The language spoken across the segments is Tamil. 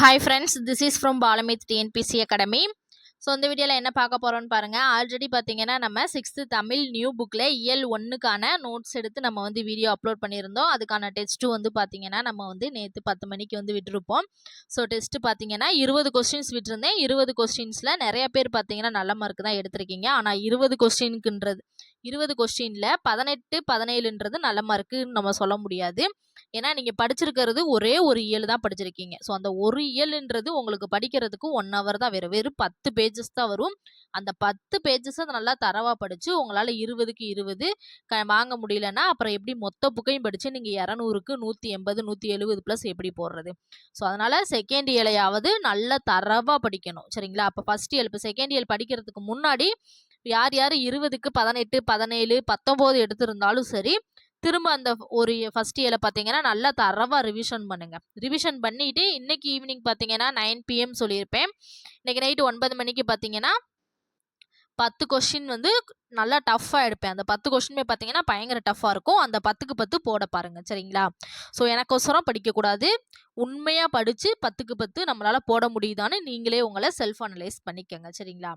Hi friends this is from பாலமித் TNPSC academy so இந்த வீடியோவில் என்ன பார்க்க போகிறோம்னு பாருங்கள் ஆல்ரெடி பார்த்தீங்கன்னா நம்ம சிக்ஸ்த்து தமிழ் நியூ புக்கில் இயல் ஒன்றுக்கான நோட்ஸ் எடுத்து நம்ம வந்து வீடியோ அப்லோட் பண்ணியிருந்தோம். அதுக்கான டெஸ்ட்டு வந்து பார்த்தீங்கன்னா நம்ம வந்து நேற்று பத்து மணிக்கு வந்து விட்டுருப்போம். ஸோ டெஸ்ட்டு பார்த்தீங்கன்னா இருபது கொஸ்டின்ஸ் விட்டுருந்தேன். இருபது கொஸ்டின்ஸில் நிறைய பேர் பார்த்தீங்கன்னா நல்ல மார்க் தான் எடுத்திருக்கீங்க. ஆனால் இருபது கொஸ்டினுக்குன்றது இருபது கொஸ்டினில் பதினெட்டு பதினேழுன்றது நல்ல மார்க்குன்னு நம்ம சொல்ல முடியாது. ஏன்னா நீங்கள் படிச்சிருக்கிறது ஒரே ஒரு இயல் தான் படிச்சிருக்கீங்க. ஸோ அந்த ஒரு இயலுன்றது உங்களுக்கு படிக்கிறதுக்கு ஒன் ஹவர் தான் வெறும் வெறும் பத்து பேஜஸ் தான் வரும். அந்த பத்து பேஜஸை நல்லா தரவாக படித்து உங்களால் இருபதுக்கு இருபது க வாங்க முடியலன்னா அப்புறம் எப்படி மொத்த புக்கையும் படித்து நீங்கள் இரநூறுக்கு நூற்றி எண்பது நூற்றி எழுபது ப்ளஸ் எப்படி போடுறது? ஸோ அதனால் செகண்ட் இயலையாவது நல்லா தரவாக படிக்கணும். சரிங்களா? அப்போ ஃபஸ்ட் இயல் இப்போ செகண்ட் இயல் படிக்கிறதுக்கு முன்னாடி யார் யார் இருபதுக்கு பதினெட்டு பதினேழு பத்தொம்போது எடுத்திருந்தாலும் சரி திரும்ப அந்த ஒரு ஃபஸ்ட் இயரில் பார்த்தீங்கன்னா நல்லா தரவாக ரிவிஷன் பண்ணுங்கள் ரிவிஷன் பண்ணிவிட்டு இன்றைக்கி ஈவினிங் பார்த்தீங்கன்னா நைன் பிஎம் சொல்லியிருப்பேன். இன்றைக்கி நைட்டு ஒன்பது மணிக்கு பார்த்தீங்கன்னா பத்து கொஷின் வந்து நல்லா டஃப்பாக எடுப்பேன். அந்த பத்து கொஷினுமே பார்த்தீங்கன்னா பயங்கர டஃப்பாக இருக்கும். அந்த பத்துக்கு பத்து போட பாருங்கள் சரிங்களா? ஸோ எனக்கோசரம் படிக்கக்கூடாது. உண்மையாக படித்து பத்துக்கு பத்து நம்மளால் போட முடியுதான்னு நீங்களே உங்களை செல்ஃப் அனலைஸ் பண்ணிக்கோங்க சரிங்களா?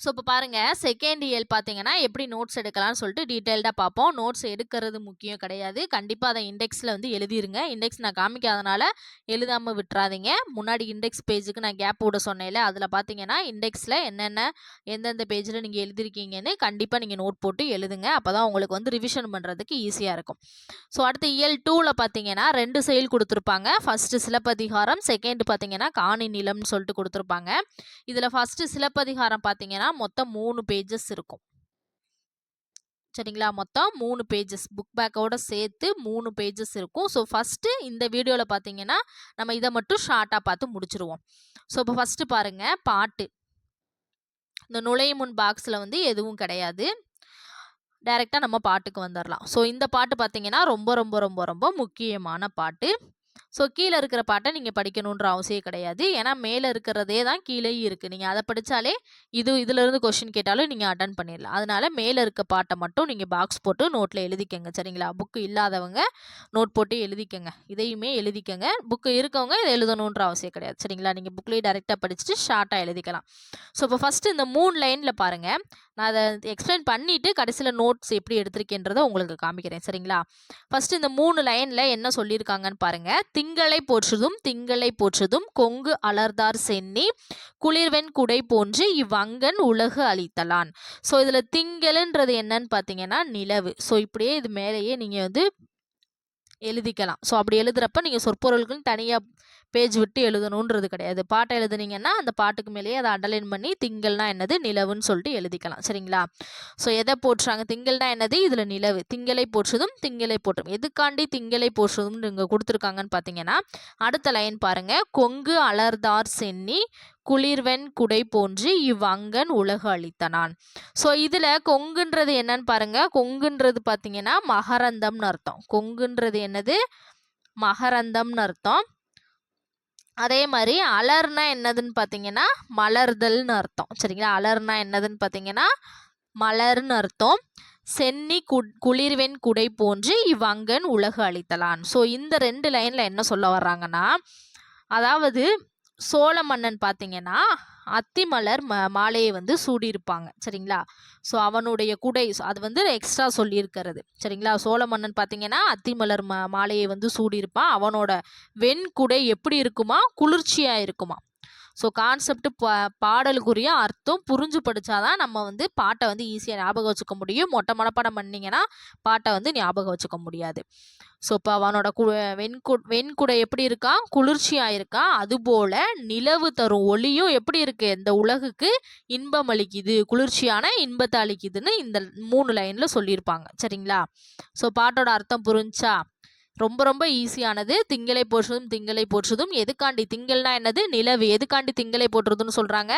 ஸோ இப்போ பாருங்கள் செகண்ட் இயல் பார்த்தீங்கன்னா எப்படி நோட்ஸ் எடுக்கலாம்னு சொல்லிட்டு டீட்டெயில்டாக பார்ப்போம். நோட்ஸ் எடுக்கிறது முக்கியம் கிடையாது. கண்டிப்பாக அதை இண்டெக்ஸில் வந்து எழுதிருங்க. இண்டெக்ஸ் நான் காமிக்காதனால எழுதாமல் விட்டுறாதீங்க. முன்னாடி இண்டெக்ஸ் பேஜுக்கு நான் கேப் விட சொன்னேன்ல அதில் பார்த்தீங்கன்னா இண்டெக்ஸில் என்னென்ன எந்தெந்த பேஜில் நீங்கள் எழுதிருக்கீங்கன்னு கண்டிப்பாக நீங்கள் நோட் போட்டு எழுதுங்க. அப்போ தான் உங்களுக்கு வந்து ரிவிஷன் பண்ணுறதுக்கு ஈஸியாக இருக்கும். ஸோ அடுத்து இயல் டூவில் பார்த்தீங்கன்னா ரெண்டு செயல் கொடுத்துருப்பாங்க. ஃபஸ்ட்டு சிலப்பதிகாரம் செகண்ட் பார்த்தீங்கன்னா காணி நிலம்னு சொல்லிட்டு கொடுத்துருப்பாங்க. இதில் ஃபஸ்ட்டு சிலப்பதிகாரம் பார்த்தீங்கன்னா மொத்தம் மூணு பேஜஸ் இருக்கும். சரிங்களா? மொத்தம் மூணு பேஜஸ் புக் பேக்கோட சேர்த்து மூணு பேஜஸ் இருக்கும். ஸோ ஃபஸ்ட்டு இந்த வீடியோவில் பார்த்தீங்கன்னா நம்ம இதை மட்டும் ஷார்ட்டாக பார்த்து முடிச்சிருவோம். ஸோ இப்போ ஃபஸ்ட்டு பாருங்கள் பாட்டு. இந்த நுழையும் முன் பாக்ஸில் வந்து எதுவும் கிடையாது. டைரெக்டாக நம்ம பாட்டுக்கு வந்துடலாம் ஸோ இந்த பாட்டு பார்த்தீங்கன்னா ரொம்ப ரொம்ப ரொம்ப ரொம்ப முக்கியமான பாட்டு. ஸோ கீழே இருக்கிற பாட்டை நீங்கள் படிக்கணுன்ற அவசியம் கிடையாது. ஏன்னா மேலே இருக்கிறதே தான் கீழேயும் இருக்குது நீங்கள் அதை படித்தாலே இது இதிலிருந்து கொஷின் கேட்டாலும் நீங்கள் அட்டன் பண்ணிடலாம். அதனால மேலே இருக்க பாட்டை மட்டும் நீங்கள் பாக்ஸ் போட்டு நோட்டில் எழுதிக்கங்க. சரிங்களா? புக்கு இல்லாதவங்க நோட் போட்டு எழுதிக்கங்க. இதையுமே எழுதிக்கங்க. புக்கு இருக்கவங்க இதை எழுதணுன்ற அவசியம் கிடையாது. சரிங்களா? நீங்கள் புக்லேயே டேரெக்டாக படிச்சுட்டு ஷார்ட்டாக எழுதிக்கலாம். ஸோ இப்போ ஃபஸ்ட்டு இந்த மூணு லைனில் பாருங்கள் நான் அதை எக்ஸ்பிளைன் பண்ணிவிட்டு கடைசியில் நோட்ஸ் எப்படி எடுத்திருக்கேன்றதை உங்களுக்கு காமிக்கிறேன். சரிங்களா? ஃபஸ்ட்டு இந்த மூணு லைனில் என்ன சொல்லியிருக்காங்கன்னு பாருங்கள் திங்களை போற்றுதும் திங்களை போற்றுதும் கொங்கு அலர்தார் சென்னி குளிர்வெண் குடை போன்று இவ்வங்கன் உலகு அளித்தலான். ஸோ இதில் திங்களுன்றது என்னன்னு பார்த்தீங்கன்னா நிலவு. ஸோ இப்படியே இது மேலேயே நீங்கள் வந்து எழுதிக்கலாம். ஸோ அப்படி எழுதுறப்ப நீங்கள் சொற்பொருளுக்குன்னு தனியாக பேஜ் விட்டு எழுதணுன்றது கிடையாது. பாட்டை எழுதுனீங்கன்னா அந்த பாட்டுக்கு மேலேயே அதை அண்டர்லைன் பண்ணி திங்கள்னா என்னது? நிலவுன்னு சொல்லிட்டு எழுதிக்கலாம். சரிங்களா? ஸோ எதை போட்டுறாங்க? திங்கள்னா என்னது? இதில் நிலவு. திங்களை போற்றுதும் திங்களை போற்றும். எதுக்காண்டி திங்களை போற்றுதும் இங்கே கொடுத்துருக்காங்கன்னு பார்த்தீங்கன்னா அடுத்த லைன் பாருங்கள் கொங்கு அலர்தார் சென்னி குளிர்வெண் குடை போன்று இவ்வங்கன் உலக அளித்தனான். ஸோ இதில் கொங்குன்றது என்னன்னு பாருங்கள் கொங்குன்றது பார்த்தீங்கன்னா மகரந்தம்னு அர்த்தம். கொங்குன்றது என்னது? மகரந்தம்னு அர்த்தம். அதே மாதிரி அலர்னா என்னதுன்னு பார்த்தீங்கன்னா மலர்தல்னு அர்த்தம். சரிங்களா? அலர்னா என்னதுன்னு பார்த்தீங்கன்னா மலர்னு அர்த்தம். சென்னி கு குளிர்வெண் குடை போன்று இவ்வங்கன் உலகு அளித்தலான். ஸோ இந்த ரெண்டு லைனில் என்ன சொல்ல வர்றாங்கன்னா அதாவது சோழ மன்னன் பார்த்தீங்கன்னா அத்திமலர் ம மாலையை வந்து சூடியிருப்பாங்க. சரிங்களா? ஸோ அவனுடைய குடை அது வந்து எக்ஸ்ட்ரா சொல்லியிருக்கிறது. சரிங்களா? சோழ மன்னன் பார்த்தீங்கன்னா அத்திமலர் ம மாலையை வந்து சூடியிருப்பான். அவனோட வெண்குடை எப்படி இருக்குமா? குளிர்ச்சியாக இருக்குமா? ஸோ கான்செப்ட் பா பாடலுக்குரிய அர்த்தம் புரிஞ்சு படித்தாதான் நம்ம வந்து பாட்டை வந்து ஈஸியாக ஞாபகம் வச்சுக்க முடியும். மொட்டை மனப்பாடம் பண்ணிங்கன்னா பாட்டை வந்து ஞாபகம் வச்சுக்க முடியாது. ஸோ இப்போ அவனோட கு வெண்கு வெண்குடை எப்படி இருக்கான் குளிர்ச்சியாக இருக்கான் அதுபோல் நிலவு தரும் ஒளியும் எப்படி இருக்குது இந்த உலகுக்கு இன்பம் அளிக்குது குளிர்ச்சியான இன்பத்தை அளிக்குதுன்னு இந்த மூணு லைனில் சொல்லியிருப்பாங்க. சரிங்களா? ஸோ பாட்டோட அர்த்தம் புரிஞ்சா? ரொம்ப ரொம்ப ஈஸியானது திங்களை போற்றுதும் திங்களை போற்றுதும் எதுக்காண்டி திங்கள்னா என்னது? நிலவு. எதுக்காண்டி திங்களை போற்றுதுன்னு சொல்கிறாங்க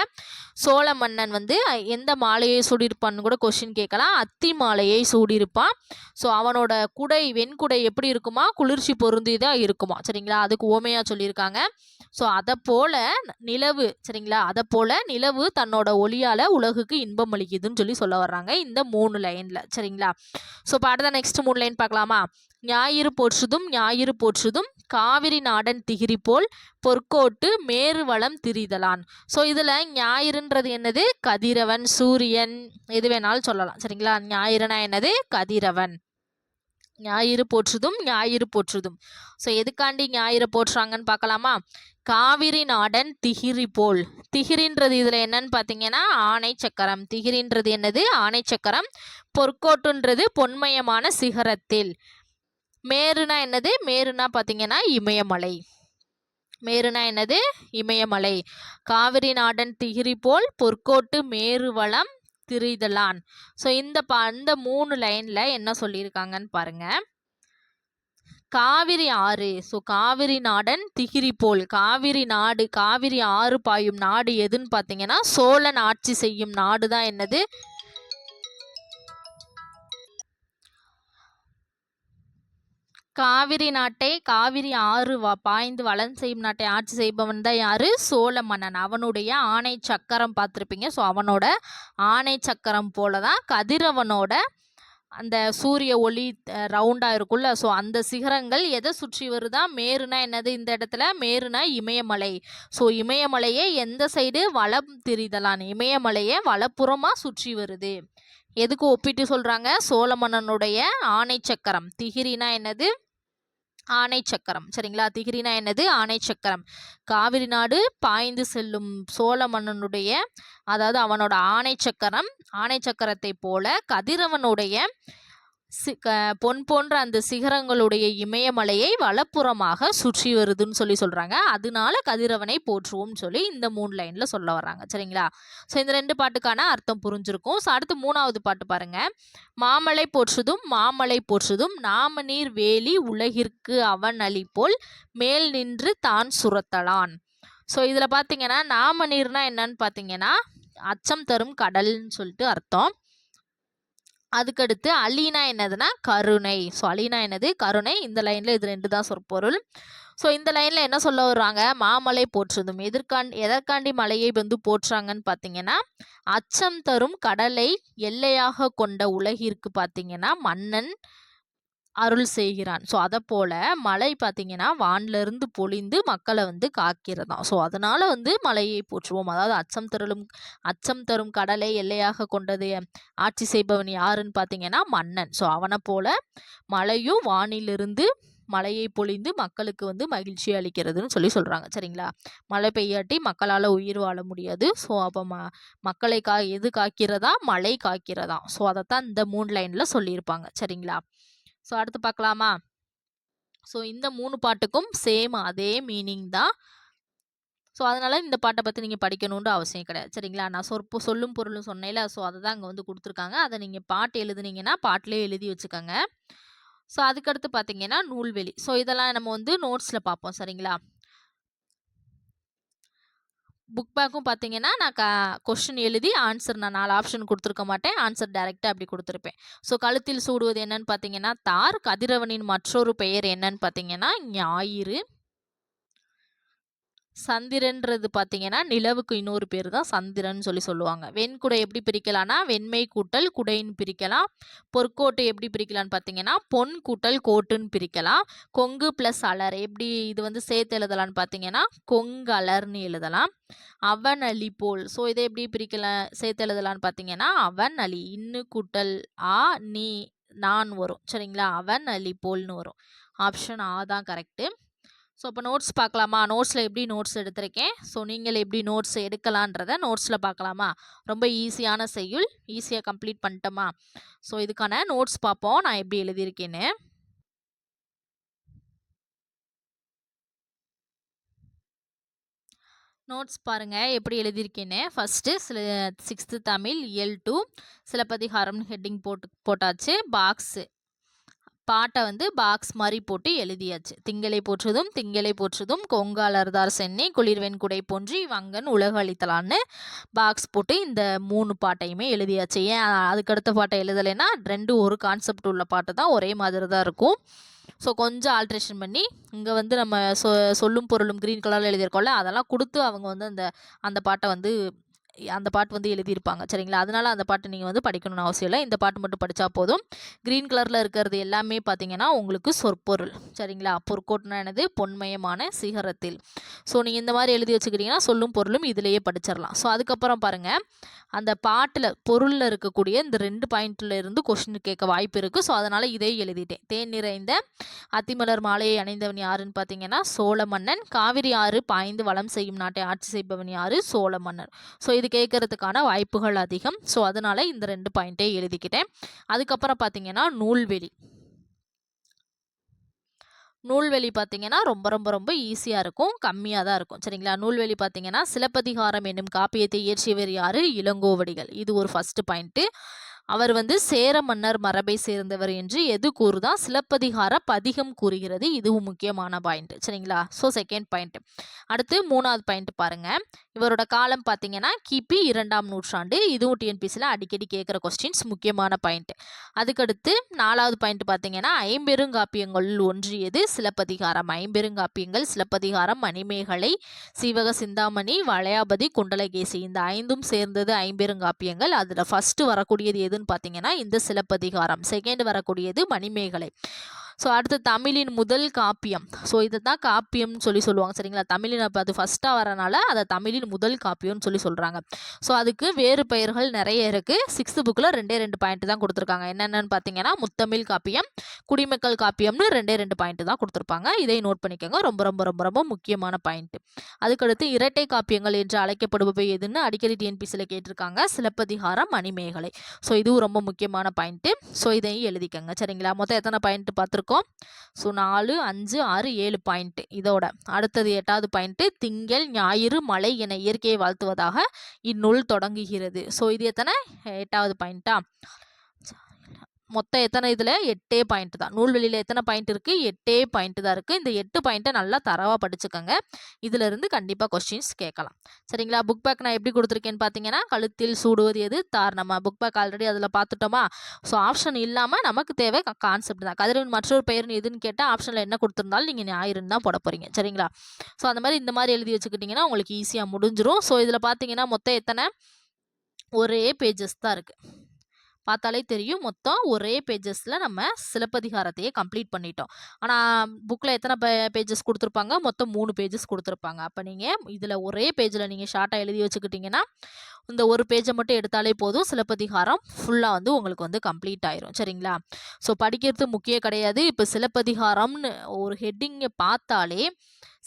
சோழ மன்னன் வந்து எந்த மாலையை சூடியிருப்பான்னு கூட கொஷின் கேட்கலாம். அத்தி மாலையை சூடியிருப்பான். ஸோ அவனோட குடை வெண்குடை எப்படி இருக்குமா? குளிர்ச்சி பொருந்திதான் இருக்குமா? சரிங்களா? அதுக்கு ஓமையாக சொல்லியிருக்காங்க. ஸோ அதை போல் நிலவு சரிங்களா? அதை போல் நிலவு தன்னோட ஒளியால் உலகுக்கு இன்பம் அளிக்குதுன்னு சொல்லி சொல்ல வர்றாங்க. இந்த மூணு லைனில் சரிங்களா? ஸோ இப்போ அடுத்த நெக்ஸ்ட் மூணு லைன் பார்க்கலாமா? ஞாயிறு போற்றுதும் ஞாயிறு போற்றுதும் காவிரி நாடன் திகிரி போல் பொற்கோட்டு மேறு வளம் திரிதலான். ஸோ இதில் ஞாயிறுன்றது என்னது? கதிரவன் சூரியன் எது வேணாலும் சொல்லலாம். சரிங்களா? ஞாயிறுனா என்னது? கதிரவன். ஞாயிறு போற்றுதும் ஞாயிறு போற்றுதும். ஸோ எதுக்காண்டி ஞாயிறு போற்றுறாங்கன்னு பார்க்கலாமா? காவிரி நாடன் திகிரி போல். திகிரின்றது இதில் என்னன்னு பார்த்தீங்கன்னா ஆணை சக்கரம். திகிரின்றது என்னது? ஆணை சக்கரம். பொற்கோட்டுன்றது பொன்மயமான சிகரத்தில். மேருனா என்னது? மேருனா பார்த்தீங்கன்னா இமயமலை. மேருனா என்னது? இமயமலை. காவிரி நாடன் திகிரி போல் பொற்கோட்டு மேருவளம் திரிதலான். ஸோ இந்த ப இந்த மூணு லைனில் என்ன சொல்லியிருக்காங்கன்னு பாருங்கள் காவிரி ஆறு. ஸோ காவிரி நாடன் திகிரி போல். காவிரி நாடு காவிரி ஆறு பாயும் நாடு எதுன்னு பார்த்தீங்கன்னா சோழன் ஆட்சி செய்யும் நாடு தான் என்னது? காவிரி நாட்டை காவிரி ஆறு வா பாய்ந்து வளம் செய்யும் நாட்டை ஆட்சி செய்பவன் தான் யாரு? சோழ மன்னன் அவனுடைய ஆணை சக்கரம் பார்த்துருப்பீங்க. ஸோ அவனோட ஆணை சக்கரம் போல தான் கதிரவனோட அந்த சூரிய ஒளி ரவுண்டாக இருக்கும்ல. ஸோ அந்த சிகரங்கள் எதை சுற்றி வருதா? மேருனா என்னது இந்த இடத்துல? மேருனா இமயமலை. ஸோ இமயமலையே எந்த சைடு? வளம் திரிதலான். இமயமலையே வலப்புறமாக சுற்றி வருது. எதுக்கு ஒப்பிட்டு சொல்கிறாங்க சோழ மன்னனுடைய ஆணை சக்கரம். திகிரினா என்னது? ஆணை சக்கரம். சரிங்களா? திகிரினா என்னது? ஆணை சக்கரம். காவிரி நாடு பாய்ந்து செல்லும் சோழ மன்னனுடைய அதாவது அவனோட ஆணை சக்கரம். ஆணை சக்கரத்தை போல கதிரவனுடைய சி பொன் போன்ற அந்த சிகரங்களுடைய இமயமலையை வலப்புறமாக சுற்றி வருதுன்னு சொல்லி சொல்கிறாங்க அதனால கதிரவனை போற்றுவோம்னு சொல்லி இந்த மூணு லைனில் சொல்ல வர்றாங்க. சரிங்களா? ஸோ இந்த ரெண்டு பாட்டுக்கான அர்த்தம் புரிஞ்சிருக்கும். ஸோ அடுத்து மூணாவது பாட்டு பாருங்கள் மாமலை போற்றுதும் மாமலை போற்றுதும் நாம நீர் வேலி உலகிற்கு அவன் அளிப்போல் மேல் நின்று தான் சுரத்தலான். ஸோ இதில் பார்த்தீங்கன்னா நாம நீர்னா என்னன்னு பார்த்தீங்கன்னா அச்சம் தரும் கடல்னு சொல்லிட்டு அர்த்தம். அதுக்கடுத்து அலீனா என்னதுன்னா கருணை. ஸோ அலீனா என்னது? கருணை. இந்த லைனில் இது ரெண்டு தான் சொற்பொருள். ஸோ இந்த லைனில் என்ன சொல்ல வர்றாங்க? மாமலை போற்றுதும். எதற்காண்டி எதற்காண்டி மலையை வந்து போற்றாங்கன்னு பார்த்தீங்கன்னா அச்சம் தரும் கடலை எல்லையாக கொண்ட உலகிற்கு பார்த்தீங்கன்னா மன்னன் அருள் செய்கிறான். ஸோ அதை போல் மழை பார்த்திங்கன்னா வானிலிருந்து பொழிந்து மக்களை வந்து காக்கிறதாம் ஸோ அதனால் வந்து மலையை போற்றுவோம். அதாவது அச்சம் தருளும் அச்சம் தரும் கடலை எல்லையாக கொண்டது ஆட்சி செய்பவன் யாருன்னு பார்த்தீங்கன்னா மன்னன். ஸோ அவனை போல் மழையும் வானிலிருந்து மழையை பொழிந்து மக்களுக்கு வந்து மகிழ்ச்சி அளிக்கிறதுன்னு சொல்லி சொல்கிறாங்க சரிங்களா? மழை பெய்யாட்டி மக்களால் உயிர் வாழ முடியாது. ஸோ அப்போ ம மக்களை கா எது காக்கிறதா? மழை காக்கிறதா? ஸோ அதைத்தான் இந்த மூணு லைனில் சொல்லியிருப்பாங்க. சரிங்களா? ஸோ அடுத்து பார்க்கலாமா? ஸோ இந்த மூணு பாட்டுக்கும் சேம் அதே மீனிங் தான். ஸோ அதனால் இந்த பாட்டை பற்றி நீங்கள் படிக்கணுன்ற அவசியம் கிடையாது. சரிங்களா? நான் சொற்ப சொல்லும் பொருளும் சொன்னேன்ல. ஸோ அதை தான் அங்கே வந்து கொடுத்துருக்காங்க. அதை நீங்கள் பாட்டு எழுதுனீங்கன்னா பாட்டிலே எழுதி வச்சுக்கோங்க. ஸோ அதுக்கடுத்து பார்த்தீங்கன்னா நூல்வெளி. ஸோ இதெல்லாம் நம்ம வந்து நோட்ஸில் பார்ப்போம். சரிங்களா? புக் பேக்கும் பார்த்தீங்கன்னா நான் க கொஷின் எழுதி ஆன்சர் நான் நாலு ஆப்ஷன் கொடுத்துருக்க மாட்டேன். ஆன்சர் டைரெக்டாக அப்படி கொடுத்துருப்பேன். ஸோ கழுத்தில் சூடுவது என்னன்னு பார்த்தீங்கன்னா தார் கதிரவனின் மற்றொரு பெயர் என்னன்னு பார்த்தீங்கன்னா ஞாயிறு. சந்திரன்றது பார்த்தீங்கன்னா நிலவுக்கு இன்னொரு பேர் தான் சந்திரன் சொல்லி சொல்லுவாங்க. வெண்குடை எப்படி பிரிக்கலாம்னா வெண்மை கூட்டல் குடைன்னு பிரிக்கலாம். பொற்கோட்டு எப்படி பிரிக்கலான்னு பார்த்தீங்கன்னா பொன் கூட்டல் கோட்டுன்னு பிரிக்கலாம். கொங்கு ப்ளஸ் அலர் எப்படி இது வந்து சேர்த்து எழுதலான்னு பார்த்தீங்கன்னா கொங்கலர்னு எழுதலாம். அவன் அலி போல். ஸோ இதை எப்படி பிரிக்கலாம் சேர்த்து எழுதலான்னு பார்த்தீங்கன்னா அவன் அலி இன்னு கூட்டல் ஆ நீ நான் வரும். சரிங்களா? அவன் அலி போல்னு வரும். ஆப்ஷன் ஆ தான் கரெக்டு ஸோ இப்போ நோட்ஸ் பார்க்கலாமா? நோட்ஸில் எப்படி நோட்ஸ் எடுத்திருக்கேன்? ஸோ நீங்கள் எப்படி நோட்ஸ் எடுக்கலான்றத நோட்ஸில் பார்க்கலாமா? ரொம்ப ஈஸியான செய்யுள் ஈஸியாக கம்ப்ளீட் பண்ணிட்டோமா? ஸோ இதுக்கான நோட்ஸ் பார்ப்போம். நான் எப்படி எழுதியிருக்கேன்னு. நோட்ஸ் பாருங்கள் எப்படி எழுதியிருக்கேன்னு. ஃபஸ்ட்டு சில சிக்ஸ்த்து தமிழ் எல் டூ சிலப்பதிகாரம்னு ஹெட்டிங் போட்டு போட்டாச்சு. பாக்ஸு பாட்டை வந்து பாக்ஸ் மாதிரி போட்டு எழுதியாச்சு. திங்களை போற்றுதும் திங்களை போற்றுதும் கொங்காலர்தார் சென்னை குளிர்வெண் குடை போன்றி வங்கன் உலக அளித்தலான்னு பாக்ஸ் போட்டு இந்த மூணு பாட்டையுமே எழுதியாச்சு. ஏன் அதுக்கடுத்த பாட்டை எழுதலைன்னா ரெண்டு ஒரு கான்செப்ட் உள்ள பாட்டு தான் ஒரே மாதிரி தான் இருக்கும். ஸோ கொஞ்சம் ஆல்ட்ரேஷன் பண்ணி இங்கே வந்து நம்ம சொ சொல்லும் பொருளும் க்ரீன் கலரில் எழுதியிருக்கோம்ல அதெல்லாம் கொடுத்து அவங்க வந்து அந்த அந்த பாட்டை வந்து அந்த பாட்டு வந்து எழுதியிருப்பாங்க. சரிங்களா? அதனால அந்த பாட்டு நீங்கள் வந்து படிக்கணும்னு அவசியம் இல்லை. இந்த பாட்டு மட்டும் படித்தா போதும். க்ரீன் கலரில் இருக்கிறது எல்லாமே பார்த்தீங்கன்னா உங்களுக்கு சொற்பொருள். சரிங்களா? பொற்கோட்டுனா என்னது பொன்மயமான சிகரத்தில். ஸோ நீங்கள் இந்த மாதிரி எழுதி வச்சுக்கிட்டிங்கன்னா சொல்லும் பொருளும் இதிலேயே படிச்சிடலாம் ஸோ அதுக்கப்புறம் பாருங்கள் அந்த பாட்டில் பொருளில் இருக்கக்கூடிய இந்த ரெண்டு பாயிண்ட்ல இருந்து கொஷின் கேட்க வாய்ப்பு இருக்குது ஸோ அதனால் இதே எழுதிட்டேன். தேன் நிறைந்த அத்திமலர் மாலையை அணிந்தவன் யாருன்னு பார்த்தீங்கன்னா சோழ மன்னன். காவிரி ஆறு பாய்ந்து வளம் செய்யும் நாட்டை ஆட்சி செய்பவன் யாரு? சோழ மன்னர் ஸோ இது கேட்கறதுக்கான வாய்ப்புகள் அதிகம். ஸோ அதனால இந்த ரெண்டு பாயிண்ட்டே எழுதிக்கிட்டேன். அதுக்கப்புறம் பார்த்தீங்கன்னா நூல்வெளி. நூல்வெளி பார்த்தீங்கன்னா ரொம்ப ரொம்ப ரொம்ப ஈஸியாக இருக்கும். கம்மியாக தான் இருக்கும். சரிங்களா? நூல்வெளி பார்த்தீங்கன்னா சிலப்பதிகாரம் என்னும் காப்பியத்தை இயற்றியவர் யாரு? இளங்கோவடிகள். இது ஒரு ஃபஸ்ட்டு பாயிண்ட்டு அவர் வந்து சேர மன்னர் மரபை சேர்ந்தவர் என்று எது கூறுதா? சிலப்பதிகார பதிகம் கூறுகிறது. இதுவும் முக்கியமான பாயிண்ட் சரிங்களா? ஸோ செகண்ட் பாயிண்ட் அடுத்து மூணாவது பாயிண்ட் பாருங்க. இவரோட காலம் பார்த்தீங்கன்னா கிபி இரண்டாம் நூற்றாண்டு. இதுவும் டிஎன்பிசியில் அடிக்கடி கேட்குற கொஸ்டின்ஸ் முக்கியமான பாயிண்ட் அதுக்கடுத்து நாலாவது பாயிண்ட் பார்த்தீங்கன்னா ஐம்பெருங்காப்பியங்களில் ஒன்றியது. சிலப்பதிகாரம் ஐம்பெருங்காப்பியங்கள் சிலப்பதிகாரம் மணிமேகலை சீவக சிந்தாமணி வளையாபதி குண்டலகேசி. இந்த ஐந்தும் சேர்ந்தது ஐம்பெருங்காப்பியங்கள். அதில் ஃபஸ்ட்டு வரக்கூடியது எது? எதுன்னு பார்த்தீங்கன்னா இந்த சிலப்பதிகாரம். செகண்ட் வரக்கூடியது மணிமேகலை. ஸோ அடுத்து தமிழின் முதல் காப்பியம். ஸோ இதை தான் காப்பியம்னு சொல்லி சொல்லுவாங்க சரிங்களா? தமிழின் அப்போ அது ஃபஸ்ட்டாக வரனால அதை தமிழின் முதல் காப்பியம்னு சொல்லி சொல்கிறாங்க ஸோ அதுக்கு வேறு பெயர்கள் நிறைய இருக்குது சிக்ஸ்த்து புக்கில் ரெண்டே ரெண்டு பாயிண்ட் தான் கொடுத்துருக்காங்க. என்னென்னு பார்த்தீங்கன்னா முத்தமிழ் காப்பியம் குடிமக்கள் காப்பியம்னு ரெண்டே ரெண்டு பாயிண்ட் தான் கொடுத்துருப்பாங்க. இதை நோட் பண்ணிக்கோங்க. ரொம்ப ரொம்ப ரொம்ப ரொம்ப முக்கியமான பாயிண்ட் அதுக்கடுத்து இரட்டை காப்பியங்கள் என்று அழைக்கப்படுபவை எதுன்னு அடிக்கடி டிஎன்பிசியில் கேட்டிருக்காங்க. சிலப்பதிகாரம் மணிமேகலை. ஸோ இதுவும் ரொம்ப முக்கியமான பாயிண்ட்டு ஸோ இதையும் எழுதிக்கோங்க சரிங்களா? மொத்தம் எத்தனை பாயிண்ட் பார்த்துருக்கோம்? ஸோ நாலு அஞ்சு ஆறு ஏழு பாயிண்ட்டு இதோட. அடுத்தது எட்டாவது பாயிண்ட்டு திங்கள் ஞாயிறு மழை என இயற்கையை வாழ்த்துவதாக இந்நூல் தொடங்குகிறது. ஸோ இது எத்தனை? எட்டாவது பாயிண்ட்டா மொத்தம் எத்தனை இதில்? எட்டே பாயிண்ட் தான். நூல்வெளியில் எத்தனை பாயிண்ட் இருக்குது எட்டே பாயிண்ட் தான் இருக்குது இந்த எட்டு பாயிண்ட்டை நல்லா தரவாக படிச்சுக்கோங்க. இதிலிருந்து கண்டிப்பாக கொஸ்டின்ஸ் கேட்கலாம். சரிங்களா? புக் பேக் நான் எப்படி கொடுத்துருக்கேன்னு பார்த்தீங்கன்னா கழுத்தில் சூடுவது எது? தார். நம்ம புக் பேக் ஆல்ரெடி அதில் பார்த்துட்டோமா ஸோ ஆப்ஷன் இல்லாமல் நமக்கு தேவை கான்செப்ட் தான். கதிரவன் மற்றொரு பெயர் எதுன்னு கேட்டால் ஆப்ஷனில் என்ன கொடுத்துருந்தாலும் நீங்கள் ஞாயிறுன்னு தான் போட போகிறீங்க சரிங்களா? ஸோ அந்த மாதிரி இந்த மாதிரி எழுதி வச்சுக்கிட்டிங்கன்னா உங்களுக்கு ஈஸியாக முடிஞ்சிடும் ஸோ இதில் பார்த்தீங்கன்னா மொத்தம் எத்தனை? ஒரே பேஜஸ் தான் இருக்குது பார்த்தாலே தெரியும். மொத்தம் ஒரே பேஜஸில் நம்ம சிலப்பதிகாரத்தையே கம்ப்ளீட் பண்ணிட்டோம். ஆனால் புக்கில் எத்தனை பே பேஜஸ் கொடுத்துருப்பாங்க? மொத்தம் மூணு பேஜஸ் கொடுத்துருப்பாங்க. அப்போ நீங்கள் இதில் ஒரே பேஜில் நீங்கள் ஷார்ட்டாக எழுதி வச்சுக்கிட்டிங்கன்னா இந்த ஒரு பேஜை மட்டும் எடுத்தாலே போதும். சிலப்பதிகாரம் ஃபுல்லாக வந்து உங்களுக்கு வந்து கம்ப்ளீட் ஆயிரும். சரிங்களா? ஸோ படிக்கிறது முக்கியம் கிடையாது. இப்போ சிலப்பதிகாரம்னு ஒரு ஹெட்டிங்கை பார்த்தாலே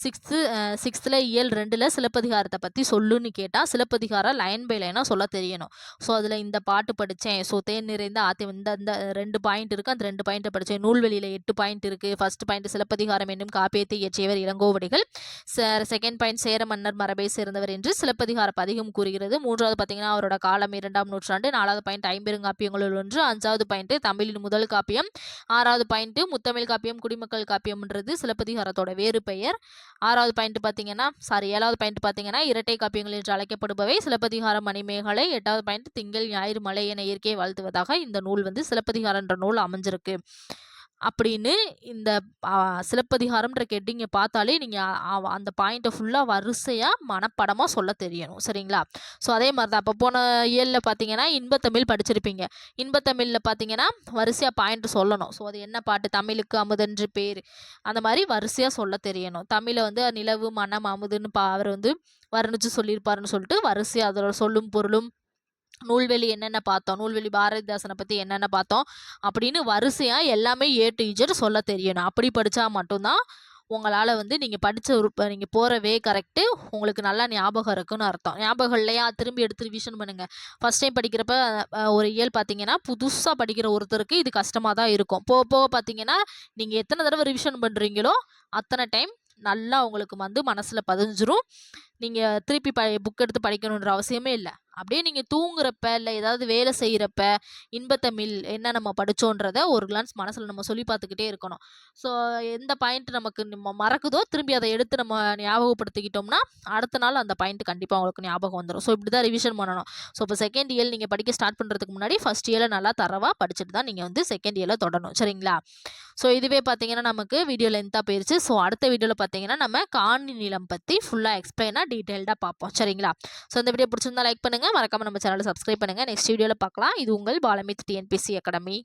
சிக்ஸ்த்து சிக்ஸ்த்தில் இயல் ரெண்டில் சிலப்பதிகாரத்தை பற்றி சொல்லுன்னு கேட்டால் சிலப்பதிகாரம் லைன் பை லைனாக சொல்ல தெரியணும். ஸோ அதில் இந்த பாட்டு படித்தேன் ஸோ தேன் நிறைந்த ஆத்தி இந்த இந்த ரெண்டு பாயிண்ட் இருக்குது அந்த ரெண்டு பாயிண்ட்டை படித்தேன் நூல்வெளியில் எட்டு பாயிண்ட் இருக்குது ஃபர்ஸ்ட் பாயிண்ட் சிலப்பதிகாரம் என்னும் காப்பியத்தை இயற்றியவர் இளங்கோவடிகள். செகண்ட் பாயிண்ட் சேர மன்னர் மரபை சேர்ந்தவர் என்று சிலப்பதிகார பதிகம் கூறுகிறது. மூன்றாவது பார்த்தீங்கன்னா அவரோட காலம் இரண்டாம் நூற்றாண்டு. நாலாவது பாயிண்ட் ஐம்பெருங்காப்பியங்களுள் ஒன்று. அஞ்சாவது பாயிண்ட் தமிழின் முதல் காப்பியம். ஆறாவது பாயிண்ட் முத்தமிழ் காப்பியம் குடிமக்கள் காப்பியம்ன்றது சிலப்பதிகாரத்தோட வேறு பெயர். ஆறாவது பாயிண்ட் பார்த்தீங்கன்னா சாரி ஏழாவது பாயிண்ட் பார்த்தீங்கன்னா இரட்டை காப்பியங்கள் என்று அழைக்கப்படுபவை சிலப்பதிகாரம் மணிமேகலை எட்டாவது பாயிண்ட் திங்கள் ஞாயிறு மலை என இயற்கையை வாழ்த்துவதாக இந்த நூல் வந்து சிலப்பதிகாரன்ற நூல் அமைஞ்சிருக்கு. அப்படின்னு இந்த சிலப்பதிகாரம்ன்ற கெட்டிங்க பார்த்தாலே நீங்கள் அந்த பாயிண்ட்டை ஃபுல்லாக வரிசையாக மனப்படமாக சொல்ல தெரியணும். சரிங்களா? ஸோ அதே மாதிரி தான். அப்போ போன இயலில் பார்த்தீங்கன்னா இன்பத்தமிழ் படிச்சிருப்பீங்க. இன்பத்தமிழில் பார்த்தீங்கன்னா வரிசையாக பாயிண்ட் சொல்லணும். ஸோ அது என்ன பாட்டு? தமிழுக்கு அமுதன்று பேர். அந்த மாதிரி வரிசையாக சொல்ல தெரியணும். தமிழை வந்து நிலவு மனம் அமுதுன்னு பா அவர் வந்து வர்ணித்து சொல்லியிருப்பாருன்னு சொல்லிட்டு வரிசையாக அதோட சொல்லும் பொருளும் நூல்வெளி என்னென்ன பார்த்தோம்? நூல்வெளி பாரதிதாசனை பற்றி என்னென்ன பார்த்தோம்? அப்படின்னு வரிசையாக எல்லாமே ஏ டு இஜட் சொல்ல தெரியணும். அப்படி படித்தா மட்டும்தான் உங்களால் வந்து நீங்கள் படித்த நீங்கள் போகிற வே கரெக்டு உங்களுக்கு நல்லா ஞாபகம் இருக்குன்னு அர்த்தம். ஞாபகம் இல்லையா? திரும்பி எடுத்து ரிவிஷன் பண்ணுங்கள் ஃபஸ்ட் டைம் படிக்கிறப்ப ஒரு இயல் பார்த்தீங்கன்னா புதுசாக படிக்கிற ஒருத்தருக்கு இது கஷ்டமாக தான் இருக்கும். போக போக பார்த்தீங்கன்னா நீங்கள் எத்தனை தடவை ரிவிஷன் பண்ணுறீங்களோ அத்தனை டைம் நல்லா உங்களுக்கு வந்து மனசில் பதிஞ்சிரும். நீங்கள் திருப்பி ப புக் எடுத்து படிக்கணுன்ற அவசியமே இல்லை. அப்படியே நீங்கள் தூங்குறப்ப இல்லை ஏதாவது வேலை செய்கிறப்ப இன்பத்தமிழ் என்ன நம்ம படித்தோன்றத ஒரு கிளான்ஸ் மனசில் நம்ம சொல்லி பார்த்துக்கிட்டே இருக்கணும். ஸோ எந்த பாயிண்ட் நமக்கு நம்ம மறக்குதோ திரும்பி அதை எடுத்து நம்ம ஞாபகப்படுத்திக்கிட்டோம்னா அடுத்த நாள் அந்த பாயிண்ட் கண்டிப்பாக உங்களுக்கு ஞாபகம் வந்துடும் ஸோ இப்படி தான் ரிவிஷன் பண்ணணும். ஸோ இப்போ செகண்ட் இயர் நீங்கள் படிக்க ஸ்டார்ட் பண்ணுறதுக்கு முன்னாடி ஃபஸ்ட் இயரில் நல்லா தரவாக படிச்சுட்டு தான் நீங்கள் வந்து செகண்ட் இயரில் தொடரணும். சரிங்களா? ஸோ இதுவே பார்த்தீங்கன்னா நமக்கு வீடியோ லென்த்தாக போயிருச்சு. ஸோ அடுத்த வீடியோவில் பார்த்தீங்கன்னா நம்ம காணி நிலம் பற்றி ஃபுல்லாக எக்ஸ்பிளைனாக டீட்டெயில்டாக பார்ப்போம். சரிங்களா? ஸோ இந்த வீடியோ பிடிச்சிருந்தா லைக் பண்ணுங்கள் மறக்காமல் நம்ம சேனலை சப்ஸ்கிரைப் பண்ணுங்கள் நெக்ஸ்ட் வீடியோவில் பார்க்கலாம். இது உங்கள் பாலமித் டிஎன்பிசி அகாடமி